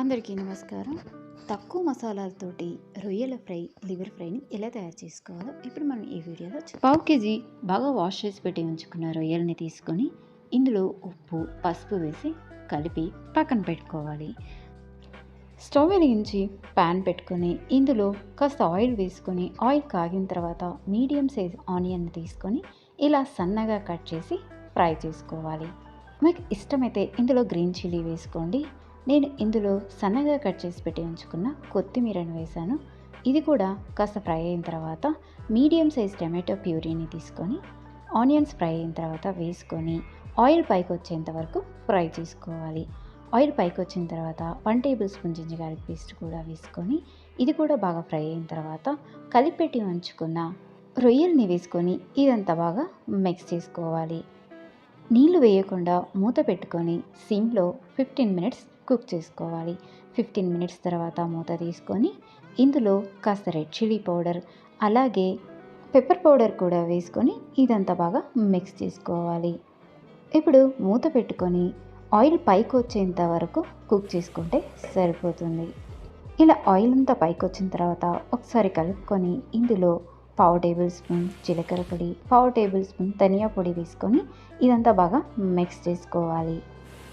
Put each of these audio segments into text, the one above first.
అందరికీ నమస్కారం. తక్కువ మసాలాలతోటి రొయ్యల ఫ్రై లివర్ ఫ్రైని ఎలా తయారు చేసుకోవాలో ఇప్పుడు మనం ఈ వీడియోలో పావు కేజీ బాగా వాష్ చేసి పెట్టి ఉంచుకున్న రొయ్యల్ని తీసుకొని ఇందులో ఉప్పు పసుపు వేసి కలిపి పక్కన పెట్టుకోవాలి. స్టవ్ వెలిగించి ప్యాన్ పెట్టుకొని ఇందులో కాస్త ఆయిల్ వేసుకొని ఆయిల్ కాగిన తర్వాత మీడియం సైజ్ ఆనియన్ని తీసుకొని ఇలా సన్నగా కట్ చేసి ఫ్రై చేసుకోవాలి. మీకు ఇష్టమైతే ఇందులో గ్రీన్ చిల్లీ వేసుకోండి. నేను ఇందులో సన్నగా కట్ చేసి పెట్టి ఉంచుకున్న కొత్తిమీరను వేశాను. ఇది కూడా కాస్త ఫ్రై అయిన తర్వాత మీడియం సైజ్ టమాటో ప్యూరీని తీసుకొని ఆనియన్స్ ఫ్రై అయిన తర్వాత వేసుకొని ఆయిల్ పైకి వచ్చేంత వరకు ఫ్రై చేసుకోవాలి. ఆయిల్ పైకి వచ్చిన తర్వాత one tablespoon ginger garlic paste కూడా వేసుకొని ఇది కూడా బాగా ఫ్రై అయిన తర్వాత కలిపెట్టి ఉంచుకున్న రొయ్యల్ని వేసుకొని ఇదంతా బాగా మిక్స్ చేసుకోవాలి. నీళ్ళు వేయకుండా మూత పెట్టుకొని సిమ్లో ఫిఫ్టీన్ మినిట్స్ కుక్ చేసుకోవాలి. ఫిఫ్టీన్ మినిట్స్ తర్వాత మూత తీసుకొని ఇందులో కాస్త రెడ్ చిల్లీ పౌడర్ అలాగే పెప్పర్ పౌడర్ కూడా వేసుకొని ఇదంతా బాగా మిక్స్ చేసుకోవాలి. ఇప్పుడు మూత పెట్టుకొని ఆయిల్ పైకి వచ్చేంత వరకు కుక్ చేసుకుంటే సరిపోతుంది. ఇలా ఆయిల్ అంతా పైకి వచ్చిన తర్వాత ఒకసారి కలుపుకొని ఇందులో పావు టేబుల్ స్పూన్ జీలకర్ర పొడి పావు టేబుల్ స్పూన్ ధనియా పొడి వేసుకొని ఇదంతా బాగా మిక్స్ చేసుకోవాలి.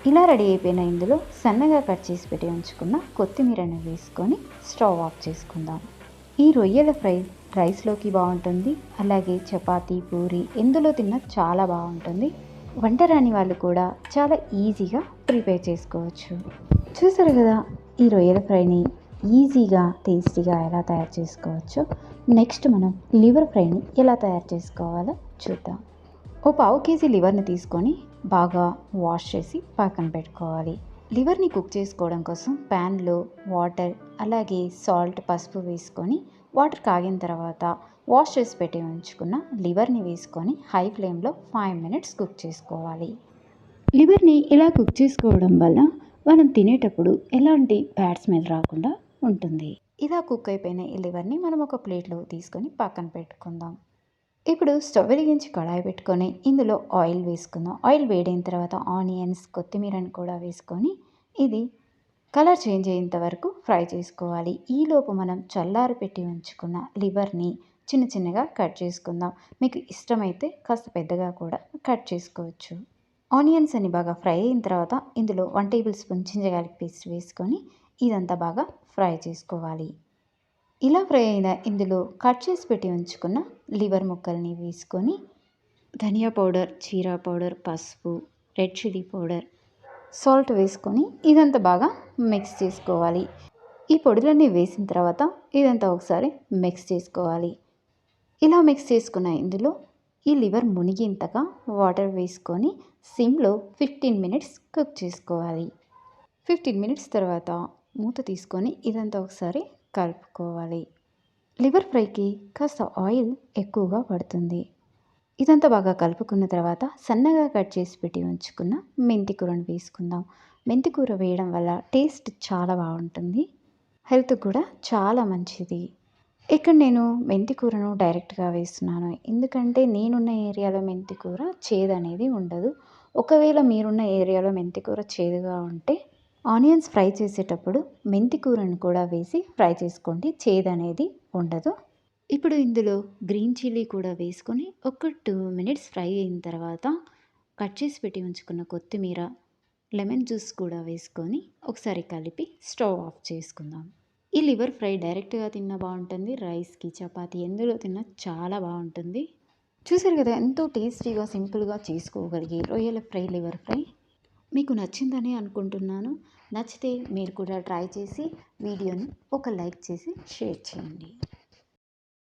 ఇలా రెడీ అయిపోయిన ఇందులో సన్నగా కట్ చేసి పెట్టి ఉంచుకున్న కొత్తిమీరను వేసుకొని స్టవ్ ఆఫ్ చేసుకుందాం. ఈ రొయ్యల ఫ్రై రైస్లోకి బాగుంటుంది. అలాగే చపాతి పూరి ఎందులో తిన్నా చాలా బాగుంటుంది. వంట రాని వాళ్ళు కూడా చాలా ఈజీగా ప్రిపేర్ చేసుకోవచ్చు. చూసారు కదా ఈ రొయ్యల ఫ్రైని ఈజీగా టేస్టీగా ఎలా తయారు చేసుకోవచ్చు? నెక్స్ట్ మనం లివర్ ఫ్రైని ఎలా తయారు చేసుకోవాలో చూద్దాం. ఓ పావు కేజీ లివర్ని తీసుకొని బాగా వాష్ చేసి పక్కన పెట్టుకోవాలి. లివర్ని కుక్ చేసుకోవడం కోసం ప్యాన్లో వాటర్ అలాగే సాల్ట్ పసుపు వేసుకొని వాటర్ కాగిన తర్వాత వాష్ చేసి పెట్టి ఉంచుకున్న లివర్ని వేసుకొని హై ఫ్లేమ్లో ఫైవ్ మినిట్స్ కుక్ చేసుకోవాలి. లివర్ని ఇలా కుక్ చేసుకోవడం వల్ల మనం తినేటప్పుడు ఎలాంటి బ్యాడ్ స్మెల్ రాకుండా ఉంటుంది. ఇలా కుక్ అయిపోయిన ఈ లివర్ని మనం ఒక ప్లేట్లో తీసుకొని పక్కన పెట్టుకుందాం. ఇప్పుడు స్టవ్ వెలిగించి కడాయి పెట్టుకొని ఇందులో ఆయిల్ వేసుకుందాం. ఆయిల్ వేడైన తర్వాత ఆనియన్స్ కొత్తిమీరని కూడా వేసుకొని ఇది కలర్ చేంజ్ అయ్యేంత వరకు ఫ్రై చేసుకోవాలి. ఈలోపు మనం చల్లారి పెట్టి ఉంచుకున్న లివర్ని చిన్న చిన్నగా కట్ చేసుకుందాం. మీకు ఇష్టమైతే కాస్త పెద్దగా కూడా కట్ చేసుకోవచ్చు. ఆనియన్స్ అని బాగా ఫ్రై అయిన తర్వాత ఇందులో వన్ టేబుల్ స్పూన్ చింజగాలికి పేస్ట్ వేసుకొని ఇదంతా బాగా ఫ్రై చేసుకోవాలి. ఇలా ఫ్రై అయిన ఇందులో కట్ చేసి పెట్టి ఉంచుకున్న లివర్ ముక్కల్ని వేసుకొని ధనియా పౌడర్ జీరా పౌడర్ పసుపు రెడ్ చిల్లీ పౌడర్ సాల్ట్ వేసుకొని ఇదంతా బాగా మిక్స్ చేసుకోవాలి. ఈ పొడులన్నీ వేసిన తర్వాత ఇదంతా ఒకసారి మిక్స్ చేసుకోవాలి. ఇలా మిక్స్ చేసుకున్న ఇందులో ఈ లివర్ మునిగేంతగా వాటర్ వేసుకొని సిమ్లో ఫిఫ్టీన్ మినిట్స్ కుక్ చేసుకోవాలి. ఫిఫ్టీన్ మినిట్స్ తర్వాత మూత తీసుకొని ఇదంతా ఒకసారి కలుపుకోవాలి. లివర్ ఫ్రైకి కాస్త ఆయిల్ ఎక్కువగా పడుతుంది. ఇదంతా బాగా కలుపుకున్న తర్వాత సన్నగా కట్ చేసి పెట్టి ఉంచుకున్న మెంతి కూరను వేసుకుందాం. మెంతి కూర వేయడం వల్ల టేస్ట్ చాలా బాగుంటుంది. హెల్త్ కూడా చాలా మంచిది. ఇక్కడ నేను మెంతి కూరను డైరెక్ట్గా వేస్తున్నాను. ఎందుకంటే నేనున్న ఏరియాలో మెంతి కూర చేదు అనేది ఉండదు. ఒకవేళ మీరున్న ఏరియాలో మెంతి కూర చేదుగా ఉంటే ఆనియన్స్ ఫ్రై చేసేటప్పుడు మెంతి కూరను కూడా వేసి ఫ్రై చేసుకోండి. చేదు అనేది ఉండదు. ఇప్పుడు ఇందులో గ్రీన్ చిల్లీ కూడా వేసుకొని ఒక టూ మినిట్స్ ఫ్రై అయిన తర్వాత కట్ చేసి పెట్టి ఉంచుకున్న కొత్తిమీర లెమన్ జ్యూస్ కూడా వేసుకొని ఒకసారి కలిపి స్టవ్ ఆఫ్ చేసుకుందాం. ఈ లివర్ ఫ్రై డైరెక్ట్గా తిన్నా బాగుంటుంది. రైస్కి చపాతీ ఎందులో తిన్నా చాలా బాగుంటుంది. చూసారు కదా ఎంతో టేస్టీగా సింపుల్గా చేసుకోగలిగే రొయ్యల ఫ్రై లివర్ ఫ్రై. మీకు నచ్చిందని అనుకుంటున్నాను. నచ్చితే మీరు కూడా ట్రై చేసి వీడియోని ఒక లైక్ చేసి షేర్ చేయండి.